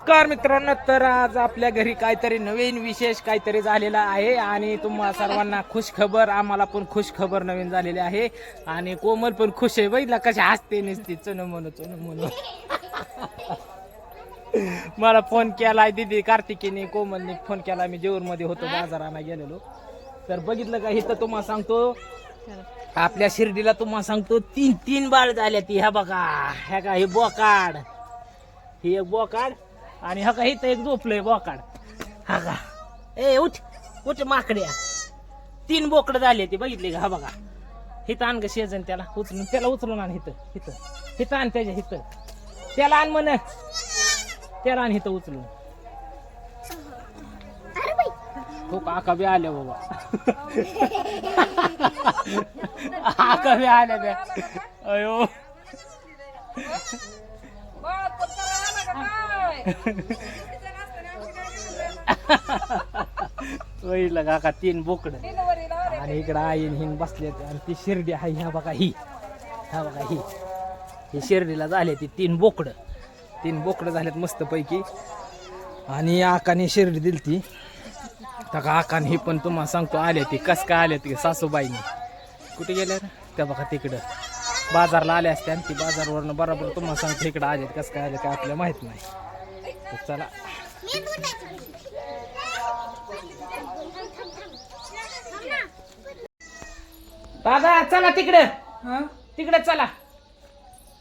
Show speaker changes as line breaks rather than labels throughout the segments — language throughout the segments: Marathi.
नमस्कार मित्रांनो तर आज आपल्या घरी काहीतरी नवीन विशेष काहीतरी झालेला आहे आणि तुम्हा सर्वांना खुश खबर आम्हाला पण खुश खबर नवीन झालेली आहे. आणि कोमल पण खुश आहे बघितला कशी हसते नसते चुन म्हणू चुन म्हणू. मला फोन केलाय दिदी कार्तिकीने कोमलने फोन केला मी जेऊरमध्ये होतो बाजाराला गेलेलो. तर बघितलं का इथं तुम्हाला सांगतो आपल्या शिर्डीला तुम्हाला सांगतो तीन तीन बाळ झाल्या ती ह्या बघा ह्या का हे बोकाड. ही एक बोकाड आणि हा का इथं एक झोपलंय बोकाड. हा का? ए उठ उठ माकड्या. तीन बोकड झाले ते बघितले का? हा बघा. हिथं आण ग शेजन त्याला. उचलून त्याला उचलून आण हिथं हिथं हिथं आण त्याच्या हिथं त्याला आण म्हण. त्याला आण हिथं उचलून. हो का? आका बी आल्या बाबा. आका बी आल्या बे. अयो. वहिला काका तीन बोकड. आणि इकडं आईन हिन बसले आणि ती शिर्डी आहे ह्या बघा ही. ह्या बघा ही. ही शिर्डीला झाले ती तीन बोकड. तीन बोकड झालेत मस्त पैकी आणि आकाने शिर्डी दिली ती. तर का आकाने ही पण तुम्हाला सांगतो आले ती. कस काय आले ती सासूबाईने. कुठे गेल्या त्या बघा तिकडं. बाजारला आल्या असते आणि ती बाजारवरनं बरोबर तुम्हाला सांगतो इकडं आले कसं काय आले काय आपल्याला माहीत नाही. चला. दादा चला तिकडे.
हा?
तिकडे चला.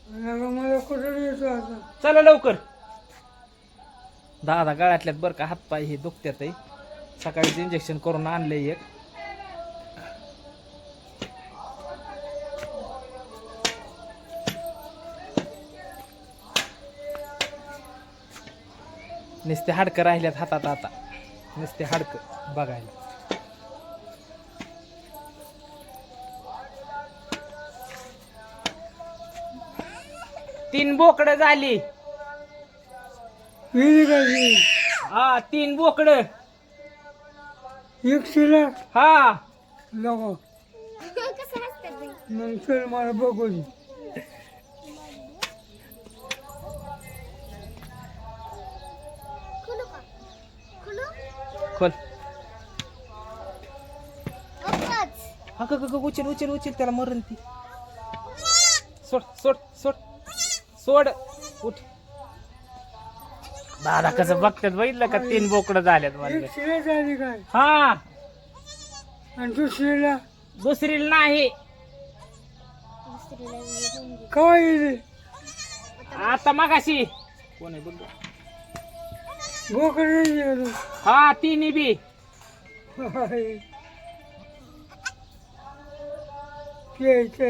नका मला कुठं येतो आता?
चला लवकर. दादा गळ्यातल्यात बरं का हातपाय हे दुखत्यात सकाळीच इंजेक्शन करून आणलंय एक. नुसते हाडकं राहिल्यात हातात आता. नुसते हाडकं बघायला. तीन बोकडं झाली? हा तीन बोकड.
एकटीला
हा.
नको मग चल मला बघू
खोल. हा ग उचल उचल उचल त्याला मरण ती. सोड सोड सोड. सोड. उठ. दादा कसं बघतात बघितलं का? तीन बोकडं झाल्यात
झाली काय?
हा.
आणि दुसरीला
दुसरी नाही
काय
आता मगाशी. कोण आहे? बघ
ગોખરી હા
તીની બી કે
છે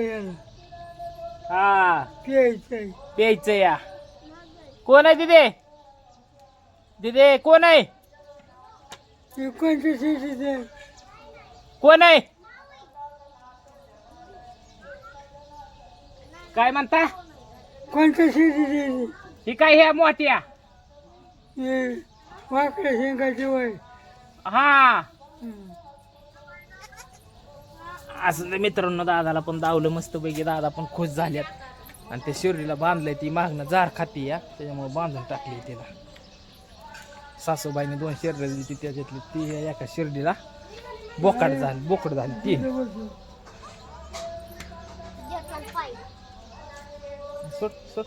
હા
કે
છે
કે છે યા કોણ હે દીદી દીદી કોણ
હે કોણ છે દીદી
कोण आहे काय म्हणता
कोणत्या शेती
ही काय ह्या मोठ्या
वाकड्या शेंगाचे वय.
हा. असं ते मित्रांनो दादाला पण दावलं मस्त पैकी दादा पण खुश झाल्यात. आणि त्या शिर्डीला बांधलंय ती मागणं जार खाती या. त्याच्यामुळे बांधून टाकली तिला. सासूबाईने दोन शिर्डी दिली ती त्याच्यातली ती एका शिर्डीला बोकाड झाली बोकड झाली तीन. सोड सोड.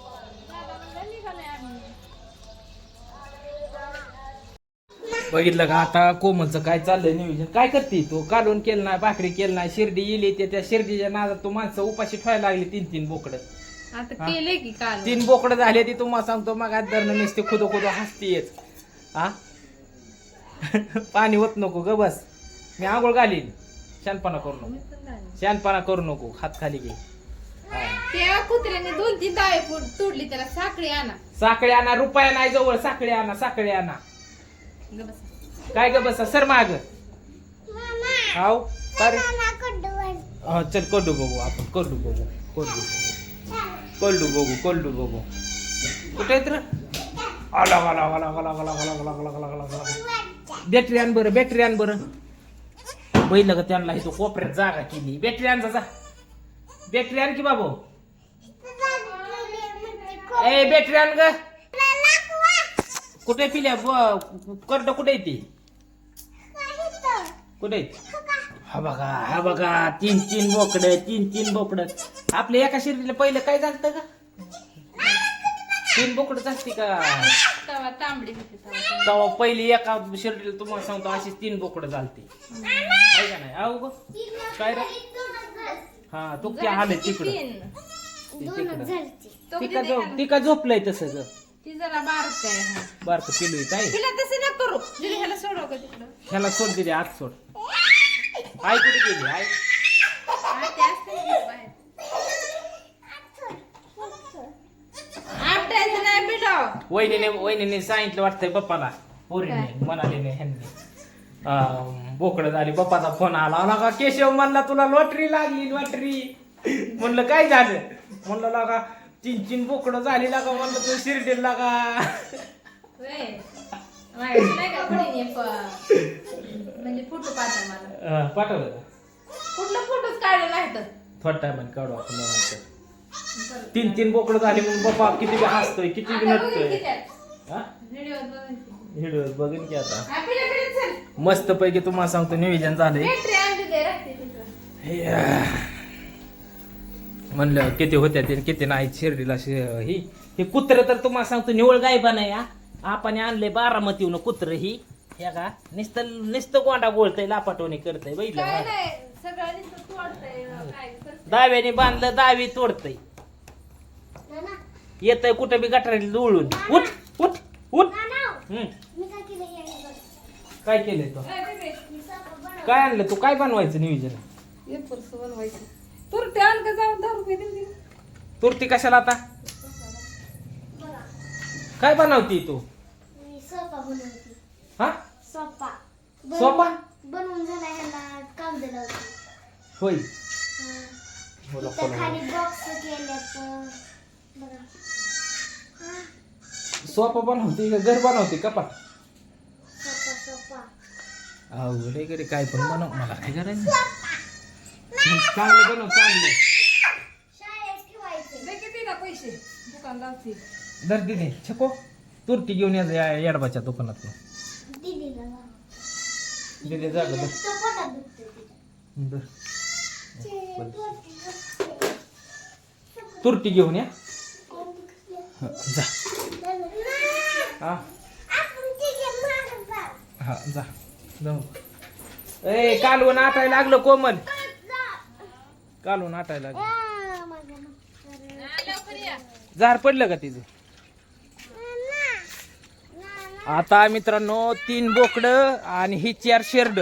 बघितलं का आता कोमलचं काय चाललंय नियोजन? काय करते तू? कालवून केलं नाही भाकरी केलं नाही शिर्डी येली त्या त्या शिर्डीच्या नादात तू माणसं उपाशी ठेवायला लागली तीन तीन बोकडं.
आता केले की काल
तीन बोकडं झाले ती तुम्हाला सांगतो मग आज धरणं नुसते खुदो खुदो हसतीयच हा? पाणी होत नको ग बस. मी आंघोळ घालीन. शानपणा करू नको. शानपणा करू नको. हात खाली घे. हा.
त्या कुत्र्याने दोन तीन दावे तोडली त्याला साखळी आणा.
साखळी आणा रुपया नाही जवळ. साखळी आणा साखळी आणा. काय ग बसा सर माग हाव? हा, चल कोल्डू बघू आपण कोल्डू बघू कोल्डू कोल्डू बघू कोल्डू बघू कुठे आहेत आला आला आला आला आला आला आला आला आला आला आला बॅटरी आण बरं बॅटरी आण बरं पहिलं का त्यांना इथं कोपऱ्यात जागा केली बॅटरी आण जा बॅटरी आण की बाबू ए बॅटरी आण ग कुठे पिल्या करड कुठे येते कुठे? हा बघा हा बघा तीन तीन बोकड तीन तीन बोकड. आपल्या एका शिर्डीला पहिलं काय झालं का तीन बोकड चालते का?
तवा तांबडी होती तवा
तेव्हा पहिली एका शिर्डीला तुम्हाला सांगतो अशी तीन बोकड चालते आहे का नाही? अहो ग. काय रे? हा तू आले तिकडं.
तीन
ते तिकडं
तो
ती
किती
का झोप
देणार?
ती का झोपलंय तसं ग.
ती जरा बारक आहे.
बारक पिलू काय
तिला तसं न करू. ह्याला सोडव का तिकडं.
ह्याला सोड दिली आत सोड. आई कुठे गेली? आई.
आपटायचं नाही बिलो
वहिनीने वहिनीने सांगितलं वाटतंय पप्पाला. पोरीने म्हणाले नाही ह्यांनी. बोकड झाली. पप्पाचा फोन आला. आला का केशव? म्हणला तुला लॉटरी लागली लॉटरी. म्हणलं काय झालं? म्हणलं लागा तीन तीन बोकड झाली लागा म्हणलं तू शिर्डीला लागा.
म्हणजे फोटो पाठव मला.
पाठवलं का?
कुठलं फोटोच काढले नाही तर
थोडा टायमाने काढू आपण निवांत. तीन तीन बोकड झाली म्हणून पप्पा किती बी हसतोय किती बी
आता बघून
नटतोय.
किती
हा?
व्हिडिओ बघायची
व्हिडिओ बघीन की आता.
चल.
मस्त पैकी तुम्हाला सांगतो नियोजन झालंय.
बॅटरी आणली दे राहते तिथं.
म्हणलं किती होत्या ते किती नाही शिर्डीला शि- ही. हे कुत्र तर तुम्हाला सांगतो निवळ गायबा नाही हा. आपण आणले बारामतीहून कुत्र ही. हे का नुसतं नुसतं गोंडा गोळतय लापाटवणी करतय
काय
बघितलं
नाही सगळं नुसतं तोडतंय, काय करतंय.
दाव्याने बांधलं दावी तोडतय. येतय कुठं बी गटारी जुळून. उठ उठ उठ. हम्म. काय केलंय तो?
काय
आणलं तू? काय बनवायचं नियोजन?
ये पुरसं बनवायचं. तूर ते आण का जाऊन दहा रुपये दिले
तुरती कशाला आता? काय बनवती तू?
सोपा बनवते.
हा?
सोपा
सोपा
बनवून झाला ह्याला काम दिलं होतं
होय. बोला,
इथं
बोला.
खाली बॉक्स केल्यात बघा.
सोपा बनवते का घर बनवते
सोपा सोपा
अवघड आहे काय पण बनव. मला काय करायचं? चांगलं बनव चांगलं
शाळेत ठेवायचे
दे किती ना पैसे दुकान लावते
दर दिदी छको तुरटी घेऊन यायचं या येडबाच्या दुकानात
दिदीला लाव.
दिदी जा गं, दर.
तो पोटात दुखतोय तिच्या.
दर.
ते पोटी दुखते.
तुरटी घेऊन या
दुखते?
हं, जा हा
आपण जाऊ.
हा जा जाऊ ए कालवून आटायला लागलं कोमल. कालवून आटायला लागलं. पडलं का तिचं? आता मित्रांनो तीन बोकड आणि ही चार शेरड.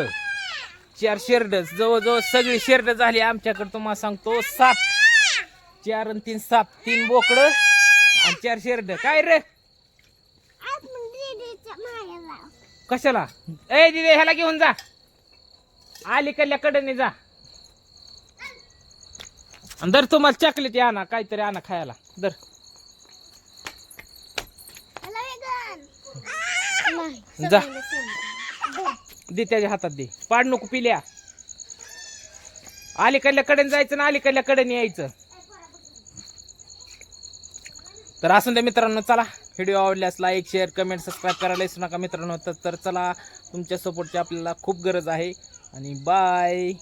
चार शेरड. जवळजवळ सगळी शेरड झाली आमच्याकडे तुम्हाला सांगतो सात. चार आणि तीन सात. तीन बोकड आणि चार शेरड. काय रे. कशाला? ए दिदे ह्याला घेऊन जा. अलीकडल्या कडेने जा. आणि दर तुम्हाला चॉकलेट आणा काहीतरी आणा खायला. दर. जा. दे त्याच्या हातात दे. पाड नको पिल्या. अलीकडल्या कडेने जायचं ना अलीकडल्या कडेने यायचं. तर असून द्या मित्रांनो चला. व्हिडिओ आवडल्यास लाईक शेअर कमेंट सबस्क्राईब करायला विसरू नका मित्रांनो. तर तर चला तुमच्या सपोर्टची आपल्याला खूप गरज आहे. आणि बाय